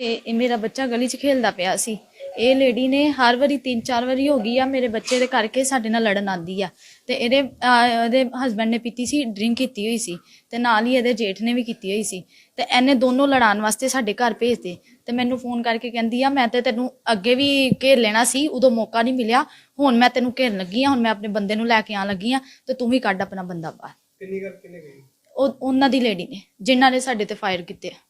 ਤੇ ਇਹ ਮੇਰਾ ਬੱਚਾ ਗਲੀ 'ਚ ਖੇਲਦਾ ਪਿਆ ਸੀ। ਇਹ ਲੇਡੀ ਨੇ ਹਰ ਵਾਰੀ ਤਿੰਨ ਚਾਰ ਵਾਰੀ ਹੋ ਗਈ ਆ ਮੇਰੇ ਬੱਚੇ ਦੇ ਕਰਕੇ ਸਾਡੇ ਨਾਲ ਲੜਨ ਆਂਦੀ ਆ। ਤੇ ਇਹਦੇ ਅਹ, ਇਹਦੇ ਹਸਬੰਡ ਨੇ ਪੀਤੀ ਸੀ ਡਰਿੰਕ ਕੀਤੀ ਹੋਈ ਸੀ ਤੇ ਨਾਲ ਹੀ ਇਹਦੇ ਜੇਠ ਨੇ ਵੀ ਕੀਤੀ ਹੋਈ ਸੀ। ਤੇ ਇਹਨੇ ਦੋਨੋਂ ਲੜਾਉਣ ਵਾਸਤੇ ਸਾਡੇ ਘਰ ਭੇਜਦੇ। ਤੇ ਮੈਨੂੰ ਫੋਨ ਕਰਕੇ ਕਹਿੰਦੀ ਆ ਮੈਂ ਤੇ ਤੈਨੂੰ ਅੱਗੇ ਵੀ ਘੇਰ ਲੈਣਾ ਸੀ ਉਦੋਂ ਮੌਕਾ ਨਹੀਂ ਮਿਲਿਆ। ਹੁਣ ਮੈਂ ਤੈਨੂੰ ਘੇਰਨ ਲੱਗੀ ਆ ਹੁਣ ਮੈਂ ਆਪਣੇ ਬੰਦੇ ਨੂੰ ਲੈ ਕੇ ਆਣ ਲੱਗੀ ਆ ਤੇ ਤੂੰ ਵੀ ਕੱਢ ਆਪਣਾ ਬੰਦਾ ਬਾਹਰ। ਕਿੰਨੀ ਕਰ ਕਿੰਨੇ ਗਈ ਉਹ ਉਹਨਾਂ ਦੀ ਲੇਡੀ ਨੇ ਜਿਨ੍ਹਾਂ ਨੇ ਸਾਡੇ ਤੇ ਫਾਇਰ ਕੀਤੇ ਆ।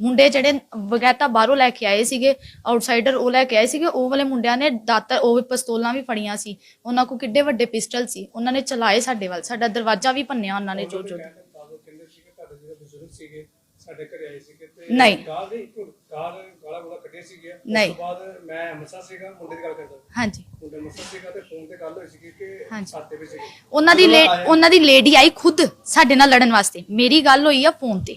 ਮੁੰਡੇ ਜਿਹੜੇ ਬਗੈਤਾ ਬਾਹਰੋਂ ਲੈ ਕੇ ਆਏ ਸੀਗੇ ਆਊਟਸਾਈਡਰ ਉਹ ਲੈ ਕੇ ਆਏ ਸੀਗੇ ਉਹ ਵਾਲੇ ਮੁੰਡਿਆਂ ਨੇ ਦਾਤਰ ਉਹ ਵੀ ਪਿਸਤੌਲਾਂ ਵੀ ਫੜੀਆਂ ਸੀ। ਉਹਨਾਂ ਕੋਲ ਕਿੱਡੇ ਵੱਡੇ ਪਿਸਟਲ ਸੀ। ਉਹਨਾਂ ਨੇ ਚਲਾਏ ਸਾਡੇ ਵੱਲ ਸਾਡਾ ਦਰਵਾਜ਼ਾ ਵੀ ਭੰਨਿਆ ਉਹਨਾਂ ਨੇ ਜੋ ਜੋ ਕਿ ਸਾਡੇ ਘਰੇ ਆਏ ਸੀਗੇ ਤੇ ਨਹੀਂ। ਗਾਲ ਦੇ ਗਾਲ ਗਾਲਾ ਗੋਲਾ ਕੱਢੇ ਸੀਗੇ ਉਸ। ਤੋਂ ਬਾਅਦ ਮੈਂ ਅੰਮ੍ਰਿਤਸਰ ਸੀਗਾ ਮੁੰਡੇ ਦੀ ਗੱਲ ਕਰਦਾ ਹਾਂਜੀ। ਮੁੰਡੇ ਅੰਮ੍ਰਿਤਸਰ ਸੀਗਾ ਤੇ ਫੋਨ ਤੇ ਗੱਲ ਹੋਈ ਸੀਗੀ ਕਿ ਹਾਂਜੀ। ਸਾਤੇ ਵਿੱਚ ਸੀਗੇ। ਉਹਨਾਂ ਦੀ ਲੇ- ਉਹਨਾਂ ਦੀ ਲੇਡੀ ਆਈ ਖੁਦ ਸਾਡੇ ਨਾਲ ਲੜਨ ਵਾਸਤੇ। ਮੇਰੀ ਗੱਲ ਹੋਈ ਆ ਫੋਨ ਤੇ।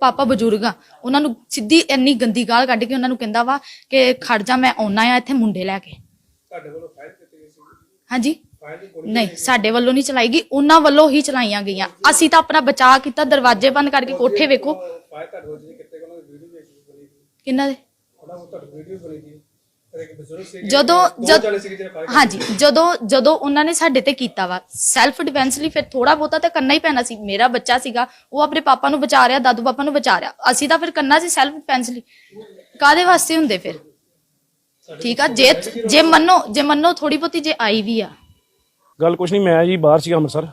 ਪਾਪਾ ਬਜ਼ੁਰਗ ਆ ਉਹਨਾਂ ਨੂੰ ਸਿੱਧੀ ਇੰਨੀ ਗੰਦੀ ਗਾਲ ਕੱਢ ਕੇ ਉਹਨਾਂ ਨੂੰ ਕਹਿੰਦਾ ਵਾ ਕਿ ਖੜ ਜਾ ਮੈਂ ਆਉਣਾ ਆ ਇੱਥੇ ਮੁੰਡੇ ਲੈ ਕੇ। ਤੁਹਾਡੇ ਵੱਲੋਂ ਫਾਇਰ ਕੀਤੀ ਗਈ ਸੀ? ਹਾਂਜੀ। ਨਹੀਂ ਸਾਡੇ ਵੱਲੋਂ ਨਹੀਂ ਚਲਾਈ ਗਈ ਉਹਨਾਂ ਵੱਲੋਂ ਹੀ ਚਲਾਈਆਂ ਗਈਆਂ। ਅਸੀਂ ਤਾਂ ਆਪਣਾ ਬਚਾਅ ਕੀਤਾ ਦਰਵਾਜ਼ੇ ਬੰਦ ਕਰਕੇ ਕੋਠੇ ਵੇਖੋ। ਕਿੰਨਾ ਦੇ ਉਹਨਾਂ ਨੂੰ ਤੁਹਾਡੀ ਵੀਡੀਓ ਬਣੀ ਸੀ। ਤੇ ਇੱਕ ਬਜ਼ੁਰਗ ਸੀ। ਜਦੋਂ ਜਦ ਹਾਂਜੀ ਜਦੋਂ ਜਦੋਂ ਉਹਨਾਂ ਨੇ ਸਾਡੇ ਤੇ ਕੀਤਾ ਵਾ ਸੈਲਫ ਡਿਫੈਂਸ ਲਈ ਫਿਰ ਥੋੜਾ ਬਹੁਤਾ ਤਾਂ ਕਰਨਾ ਹੀ ਪੈਣਾ ਸੀ। ਮੇਰਾ ਬੱਚਾ ਸੀਗਾ ਉਹ ਆਪਣੇ ਪਾਪਾ ਨੂੰ ਬਚਾ ਰਿਹਾ ਦਾਦੂ ਪਾਪਾ ਨੂੰ ਬਚਾ ਰਿਹਾ। ਅਸੀਂ ਤਾਂ ਫਿਰ ਕਰਨਾ ਸੀ ਸੈਲਫ ਡਿਫੈਂਸ ਲਈ। ਕਾਦੇ ਵਾਸਤੇ ਹੁੰਦੇ ਫਿਰ? ਠੀਕ ਆ ਜੇ ਜੇ ਮੰਨੋ ਜੇ ਮੰਨੋ ਥੋੜੀ ਬਹੁਤੀ ਜੇ ਆਈ ਵੀ ਆ। ਗੱਲ ਕੁਛ ਨਹੀਂ ਮੈਂ ਜੀ ਬਾਹਰ ਸੀਗਾ ਅੰਮ੍ਰਿਤਸਰ।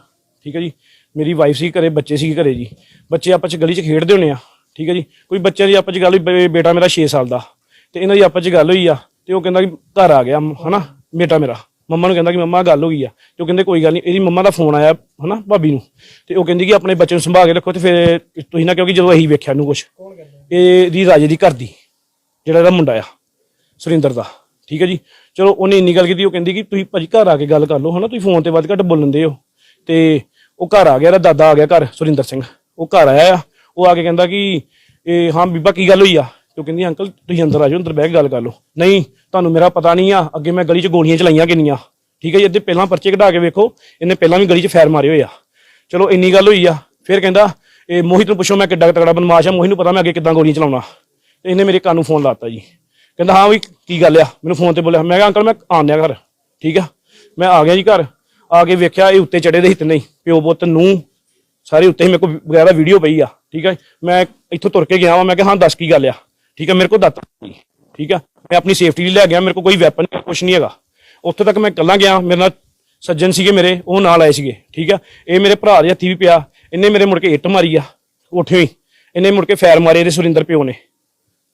ਠੀਕ ਹੈ ਜੀ ਮੇਰੀ ਵਾਈਫ ਸੀ ਘਰੇ ਬੱਚੇ ਸੀ ਘਰੇ ਜੀ। ਬੱਚੇ ਆਪਸ ਚ ਗਲੀ 'ਚ ਖੇਡਦੇ ਹੁੰਨੇ ਆ। ਠੀਕ ਹੈ ਜੀ ਕੋਈ ਬੱਚਿਆਂ ਦੀ ਆਪਸ ਚ ਗੱਲ ਹੋਈ ਬੇਟਾ ਮੇਰਾ 6 ਸਾਲ ਦਾ। ਤੇ ਇਹਨਾਂ ਦੀ ਆਪਸ ਚ ਗੱਲ ਹੋਈ ਆ। ਤੇ ਉਹ ਕਹਿੰਦਾ ਕਿ ਘਰ ਆ ਗਿਆ ਹਨਾ ਬੇਟਾ ਮੇਰਾ। ਮੰਮਾ ਨੂੰ ਕਹਿੰਦਾ ਕਿ ਮੰਮਾ ਗੱਲ ਹੋ ਗਈ ਆ। ਤੇ ਉਹ ਕਹਿੰਦੇ ਕੋਈ ਗੱਲ ਨਹੀਂ ਇਹਦੀ ਮੰਮਾ ਦਾ ਫੋਨ ਆਇਆ ਹਨਾ ਭਾਬੀ ਨੂੰ। ਤੇ ਉਹ ਕਹਿੰਦੀ ਕਿ ਆਪਣੇ ਬੱਚੇ ਨੂੰ ਸੰਭਾਲ ਕੇ ਰੱਖੋ ਤੇ ਫਿਰ ਤੁਸੀਂ ਨਾ ਕਿਉਂਕਿ ਜਦੋਂ ਅਸੀਂ ਵੇਖਿਆ ਨੂੰ ਕੁਛ ਇਹ ਦੀ ਰਾਜੇ ਦੀ ਘਰ ਦੀ ਜਿਹੜਾ ਇਹਦਾ ਮੁੰਡਾ ਆ ਸੁਰਿੰਦਰ ਦਾ। ਠੀਕ ਹੈ ਜੀ? ਚਲੋ ਉਹਨੇ ਇੰਨੀ ਗੱਲ ਕੀਤੀ ਉਹ ਕਹਿੰਦੀ ਕਿ ਤੁਸੀਂ ਭਾਜੀ ਘਰ ਆ ਕੇ ਗੱਲ ਕਰ ਲਓ ਹਨਾ ਤੁਸੀਂ ਫੋਨ ਤੇ ਵੱਧ ਘੱਟ ਬੋਲਣ ਦੇ ਹੋ। ਤੇ ਉਹ ਘਰ ਆ ਗਿਆ ਇਹਦਾ ਦਾਦਾ ਆ ਗਿਆ ਘਰ ਸੁਰਿੰਦਰ ਸਿੰਘ। ਉਹ ਘਰ ਆਇਆ ਉਹ ਆ ਕੇ ਕਹਿੰਦਾ ਕਿ ਇਹ ਹਾਂ ਬੀਬਾ ਕੀ ਗੱਲ ਹੋਈ ਆ? ਤੇ ਉਹ ਕਹਿੰਦੀ, ਅੰਕਲ, ਤੁਸੀਂ ਅੰਦਰ ਆ ਜਾਓ, ਅੰਦਰ ਬਹਿ ਕੇ ਗੱਲ ਕਰ ਲਓ। ਨਹੀਂ, ਤੁਹਾਨੂੰ ਮੇਰਾ ਪਤਾ ਨਹੀਂ ਆ, ਅੱਗੇ ਮੈਂ ਗਲੀ 'ਚ ਗੋਲੀਆਂ ਚਲਾਈਆਂ ਕਿੰਨੀਆਂ। ਠੀਕ ਹੈ ਜੀ, ਅੱਧੇ ਪਹਿਲਾਂ ਪਰਚੇ ਕਢਾ ਕੇ ਵੇਖੋ, ਇਹਨੇ ਪਹਿਲਾਂ ਵੀ ਗਲੀ 'ਚ ਫੈਰ ਮਾਰੇ ਹੋਏ ਆ। ਚਲੋ, ਇੰਨੀ ਗੱਲ ਹੋਈ ਆ। ਫਿਰ ਕਹਿੰਦਾ, ਇਹ ਮੋਹਿਤ ਨੂੰ ਪੁੱਛੋ, ਮੈਂ ਕਿੱਡਾ ਤਕੜਾ ਬਦਮਾਸ਼ ਆ, ਮੋਹਿਤ ਨੂੰ ਪਤਾ ਮੈਂ ਅੱਗੇ ਕਿੱਦਾਂ ਗੋਲੀਆਂ ਚਲਾਉਣਾ। ਤੇ ਇਹਨੇ ਮੇਰੇ ਕੰਨ ਨੂੰ ਫੋਨ ਲਾਤਾ ਜੀ। ਕਹਿੰਦਾ, ਹਾਂ ਵੀ, ਕੀ ਗੱਲ ਆ? ਮੈਨੂੰ ਫੋਨ ਤੇ ਬੋਲਿਆ, ਮੈਂ ਕਿਹਾ, ਅੰਕਲ, ਮੈਂ ਆਉਂਦਿਆ ਘਰ, ਠੀਕ ਆ? ਮੈਂ ਆ ਗਿਆ ਜੀ ਘਰ। ਆ ਕੇ ਵੇਖਿਆ, ਇਹ ਉੱਤੇ ਚੜੇ ਦੇ ਹਿੱਤ ਨਹੀਂ ਪਿਓ ਪੁੱਤ ਨੂੰ ਸਾਰੇ ਉੱਤੇ ਹੀ ਮੇਰੇ ਕੋਲ ਵਗੈਰਾ ਵੀਡੀਓ ਪਈ ਆ, ਠੀਕ ਆ ਮੈਂ ਇੱਥੋਂ ਤੁਰ ਕੇ ਗਿਆ ਵਾਂ, ਮੈਂ ਕਿਹਾ, ਹਾਂ, ਦੱਸ ਕੀ ਗੱਲ ਆ? ਠੀਕ ਆ ਮੇਰੇ ਕੋਲ ਦੱਤ ਨਹੀਂ। ਠੀਕ ਆ ਮੈਂ ਆਪਣੀ ਸੇਫਟੀ ਲਈ ਲੈ ਗਿਆ ਮੇਰੇ ਕੋਲ ਕੋਈ ਵੈਪਨ ਕੁਝ ਨਹੀਂ ਹੈਗਾ। ਉੱਥੇ ਤੱਕ ਮੈਂ ਇਕੱਲਾ ਗਿਆ ਮੇਰੇ ਨਾਲ ਸੱਜਣ ਸੀਗੇ ਮੇਰੇ ਉਹ ਨਾਲ ਆਏ ਸੀਗੇ। ਠੀਕ ਆ ਇਹ ਮੇਰੇ ਭਰਾ ਦੇ ਹੱਥੀ ਵੀ ਪਿਆ ਇਹਨੇ ਮੇਰੇ ਮੁੜ ਕੇ ਇੱਟ ਮਾਰੀ ਆ ਉੱਠਿਓ ਹੀ। ਇਹਨੇ ਮੁੜ ਕੇ ਫੈਰ ਮਾਰੇ ਇਹਦੇ ਸੁਰਿੰਦਰ ਪਿਓ ਨੇ।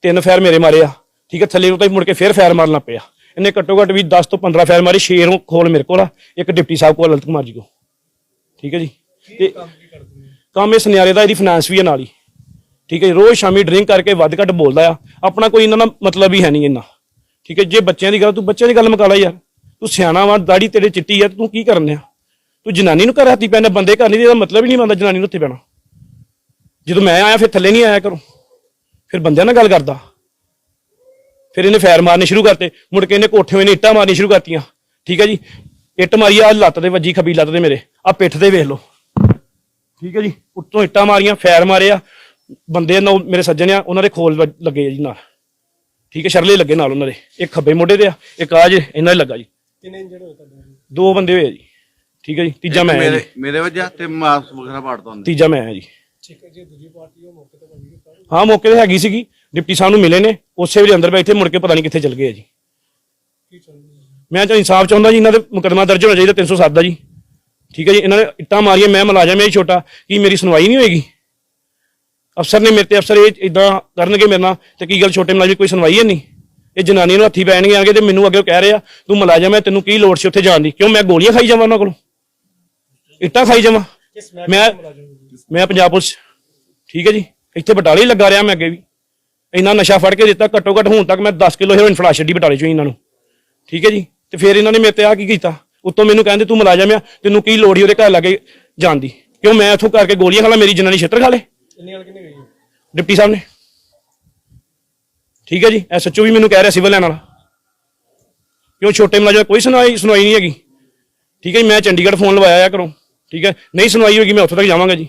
ਤਿੰਨ ਫੈਰ ਮੇਰੇ ਮਾਰੇ ਆ। ਠੀਕ ਹੈ ਥੱਲੇ ਉਤਾਈ ਮੁੜ ਕੇ ਫੇਰ ਫੈਰ ਮਾਰਨਾ ਪਿਆ ਇਹਨੇ ਘੱਟੋ ਘੱਟ ਵੀ 10 ਤੋਂ 15 ਫੈਰ ਮਾਰੇ ਸ਼ੇਰ ਨੂੰ ਖੋਲ ਮੇਰੇ ਕੋਲ ਆ ਇੱਕ ਡਿਪਟੀ ਸਾਹਿਬ ਕੋਲ ਲਲਤ ਕੁਮਾਰ ਜੀ ਕੋ ਠੀਕ ਹੈ ਜੀ ਤੇ ਨੇ? ਕੰਮ ਇਹ ਸੁਨਿਆਰੇ ਦਾ ਇਹਦੀ ਫਾਈਨਾਂਸ ਵੀ ਹੈ ਨਾਲ ਹੀ। ਠੀਕ ਹੈ ਜੀ, ਰੋਜ਼ ਸ਼ਾਮੀ ਡਰਿੰਕ ਕਰਕੇ ਵੱਧ ਘੱਟ ਬੋਲਦਾ ਆ। ਆਪਣਾ ਕੋਈ ਇਹਨਾਂ ਦਾ ਮਤਲਬ ਹੀ ਹੈ ਨਹੀਂ ਇਹਨਾਂ ਠੀਕ ਹੈ, ਜੇ ਬੱਚਿਆਂ ਦੀ ਗੱਲ ਤੂੰ ਬੱਚਿਆਂ ਦੀ ਗੱਲ ਮੁਕਾ ਲੈ ਯਾਰ। ਤੂੰ ਸਿਆਣਾ ਵਾ, ਦਾੜੀ ਤੇਰੇ ਚਿੱਟੀ ਆ, ਤੂੰ ਕੀ ਕਰਨ ਆ ਤੂੰ ਜਨਾਨੀ ਨੂੰ ਘਰ ਹੱਥੀ ਪੈਣਾ ਬੰਦੇ ਘਰ ਨਹੀਂ, ਇਹਦਾ ਮਤਲਬ ਹੀ ਨਹੀਂ ਬੰਦਾ ਜਨਾਨੀ ਨੂੰ ਉੱਥੇ ਪੈਣਾ ਜਦੋਂ ਮੈਂ ਆਇਆ, ਫਿਰ ਥੱਲੇ ਨਹੀਂ ਆਇਆ ਕਰੋ ਫਿਰ ਬੰਦਿਆਂ ਨਾਲ ਗੱਲ ਕਰਦਾ। ਫਿਰ ਇਹਨੇ ਫੈਰ ਮਾਰਨੇ ਸ਼ੁਰੂ ਕਰਤੇ। ਮੁੜ ਕੇ ਇਹਨੇ ਕੋਠੇ ਹੋਏ ਨੇ ਇੱਟਾਂ ਮਾਰਨੀ ਸ਼ੁਰੂ ਕਰਤੀਆਂ। ਠੀਕ ਹੈ ਜੀ, ਇੱਟ ਮਾਰੀ ਆ ਲੱਤ ਦੇ ਵੱਜੀ ਖੱਬੀ ਲੱਤ ਦੇ ਮੇਰੇ। ਆ ਪਿੱਠ ਤੇ ਵੇਖ ਲਓ। ਠੀਕ ਹੈ ਜੀ, ਉੱਤੋਂ ਇੱਟਾਂ ਮਾਰੀਆਂ, ਫੈਰ ਮਾਰਿਆ ਬੰਦੇ ਨੌ ਮੇਰੇ ਸੱਜਣ ਆ ਉਹਨਾਂ ਦੇ ਖੋਲ ਵੱਜ- ਲੱਗੇ ਆ ਜੀ ਨਾਲ। ਠੀਕ ਹੈ ਸ਼ਰਲੇ ਲੱਗੇ ਨਾਲ ਉਹਨਾਂ ਦੇ। ਇੱਕ ਖੱਬੇ ਮੋਢੇ ਤੇ ਆ ਇੱਕ ਆ ਜੇ ਇਹਨਾਂ ਦੇ ਲੱਗਾ ਜੀ। ਕਿੰਨੇ ਇੰਜਰਡ ਹੋਏ ਤੁਹਾਡੇ ਨਾਲ? ਦੋ ਬੰਦੇ ਹੋਏ ਆ ਜੀ। ਠੀਕ ਹੈ ਜੀ ਤੀਜਾ ਮੈਂ ਹਾਂ ਮੇਰੇ ਜੀ। ਮੇਰੇ ਵਜ੍ਹਾ ਤੇ ਮਾਸ ਵਗੈਰਾ ਪਾੜਦਾ ਹੁੰਦਾ ਤੀਜਾ ਮੈਂ ਹਾਂ ਜੀ। ਠੀਕ ਹੈ ਜੀ ਦੂਜੀ ਪਾਰਟੀ ਉਹ ਮੌਕੇ ਤੇ ਭਾਜੀ ਕੀਤਾ ਹਾਂ ਮੌਕੇ ਤੇ ਹੈਗੀ ਸੀਗੀ। ਡਿਪਟੀ ਸਾਹਿਬ ਨੂੰ ਮਿਲੇ ਨੇ। ਉਸੇ ਵੇਲੇ ਅੰਦਰ ਬੈਠੇ ਮੁੜ ਕੇ ਪਤਾ ਨਹੀਂ ਕਿੱਥੇ ਚਲ ਗਏ ਆ ਜੀ। ਕੀ ਮੈਂ ਤਾਂ ਇਨਸਾਫ ਚਾਹੁੰਦਾ ਜੀ ਇਹਨਾਂ ਦੇ ਮੁਕੱਦਮਾ ਦਰਜ ਹੋਣਾ ਚਾਹੀਦਾ 307 ਦਾ ਜੀ। ਠੀਕ ਹੈ ਜੀ ਇਹਨਾਂ ਨੇ ਇੱਟਾਂ ਮਾਰੀਆਂ ਮੈਂ ਮੁਲਾਜ਼ਮ ਹਾਂ ਜੀ ਛੋਟਾ। ਕੀ ਮੇਰੀ ਸੁਣਵਾਈ ਨਹੀਂ ਹੋਏਗੀ? ਅਫਸਰ ਨੇ ਮੇਰੇ ਤੇ ਅਫਸਰ ਇਹ ਇਦਾਂ ਕਰਨਗੇ ਮੇਰੇ ਨਾਲ ਤੇ ਕੀ ਗੱਲ ਛੋਟੇ ਮੁਲਾਜ਼ਮ ਕੋਈ ਸੁਣਵਾਈ ਹੈ ਨਹੀਂ? ਇਹ ਜਨਾਨੀ ਨੂੰ ਹੱਥੀ ਪੈਣਗੇ ਆਣਗੇ ਤੇ ਮੈਨੂੰ ਅੱਗੇ ਕਹਿ ਰਿਹਾ ਤੂੰ ਮੁਲਾਜ਼ਮ ਹੈ ਤੈਨੂੰ ਕੀ ਲੋੜ ਸੀ ਉੱਥੇ ਜਾਣ ਦੀ? ਕਿਉਂ ਮੈਂ ਗੋਲੀਆਂ ਖਾਈ ਜਾਵਾਂ ਉਹਨਾਂ ਕੋਲੋਂ? ਇੱਟਾਂ ਖਾਈ ਜਾਵਾਂ? ਮੈਂ ਮੈਂ ਪੰਜਾਬ ਪੁਲਿਸ ਠੀਕ ਹੈ ਜੀ? ਇੱਥੇ ਬਟਾਲੇ ਹੀ ਲੱਗਾ ਰਿਹਾ ਮੈਂ ਅੱਗੇ ਵੀ। ਇੰਨਾ ਨਸ਼ਾ ਫੜ ਕੇ ਦਿੱਤਾ ਘੱਟੋ ਘੱਟ ਹੁਣ ਤੱਕ ਮੈਂ 10 ਕਿਲੋ ਹੈਰੋਇਨ ਫੜਾ ਛੱਡੀ ਬਟਾਲੇ ਚੋਂ ਇਹਨਾਂ ਨੂੰ। ਠੀਕ ਹੈ ਜੀ? ਤੇ ਫਿਰ ਇਹਨਾਂ ਨੇ ਮੇਰੇ ਤੇ ਆ ਕੀ ਕੀਤਾ? ਉੱਤੋਂ ਮੈਨੂੰ ਕਹਿੰਦੇ ਤੂੰ ਮੁਲਾਜ਼ਮ ਆ ਤੈਨੂੰ ਕੀ ਲੋੜ ਹੀ ਉਹਦੇ ਘਰ ਲੱਗੇ ਜਾਣ ਦੀ? ਕਿਉਂ ਮੈਂ ਇੱਥੋਂ ਕਰਕੇ ਗੋਲੀਆਂ ਖਾਲਾ ਮੇਰੀ ਜਨਾਨੀ ਛਿੱਤਰ ਖਾ ਲੇ? ਕਿੰਨੇ ਗਈ ਹੈ? ਡਿਪਟੀ ਸਾਹਿਬ ਨੇ। ਠੀਕ ਹੈ ਜੀ ਐਸਐਚਓ ਵੀ ਮੈਨੂੰ ਕਹਿ ਰਿਹਾ ਸਿਵਲ ਲੈਣ ਵਾਲਾ। ਕਿਉਂ ਛੋਟੇ ਮੁਲਾਜ਼ਮ ਕੋਈ ਸੁਣਵਾਈ ਸੁਣਵਾਈ ਨਹੀਂ ਹੈਗੀ। ਠੀਕ ਹੈ ਜੀ ਮੈਂ ਚੰਡੀਗੜ੍ਹ ਫੋਨ ਲਵਾਇਆ ਆ ਕਰੋ ਠੀਕ ਹੈ ਨਹੀਂ ਸੁਣਵਾਈ ਹੋਗੀ ਮੈਂ ਉੱਥੋਂ ਤੱਕ ਜਾਵਾਂਗਾ ਜੀ।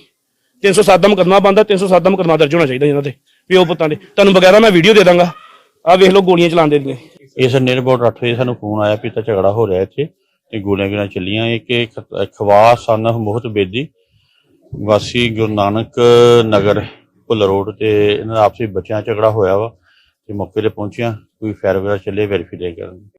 307 ਦਾ ਮੁਕੱਦਮਾ ਬੰਦਾ 307 ਦਾ ਮੁਕੱਦਮਾ ਦਰਜ ਹੋਣਾ ਚਾਹੀਦਾ ਇਹਨਾਂ ਤੇ ਪਿਓ ਪੁੱਤਾਂ ਦੇ। ਤੁਹਾਨੂੰ ਬਗੈਰਾ ਮੈਂ ਵੀਡੀਓ ਦੇ ਦਾਂਗਾ। ਆਹ ਵੇਖ ਲਓ ਗੋਲੀਆਂ ਚਲਾਉਂਦੇ ਦੀਆਂ। ਇਸ ਨਿਰਬੋਟ 8 ਵਜੇ ਸਾਨੂੰ ਫੋਨ ਆਇਆ ਵੀ ਤਾਂ ਝਗੜਾ ਹੋ ਰਿਹਾ ਇੱਥੇ ਤੇ ਗੋਲੀਆਂ ਗੋਲੀਆਂ ਚੱਲੀਆਂ। ਇੱਕ ਇਹ ਖ- ਖਵਾਸ ਸਨ ਮੋਹਤ ਬੇਦੀ ਵਾਸੀ ਗੁਰੂ ਨਾਨਕ ਨਗਰ ਭੁੱਲ ਰੋਡ ਤੇ ਇਹਨਾਂ ਦਾ ਆਪਸੀ ਬੱਚਿਆਂ ਝਗੜਾ ਹੋਇਆ ਵਾ, ਤੇ ਮੌਕੇ ਤੇ ਪਹੁੰਚਿਆ ਕੋਈ ਫੈਰ ਵਗੈਰਾ ਚੱਲੇ, ਵੈਰੀਫਾਈ ਕਰਨ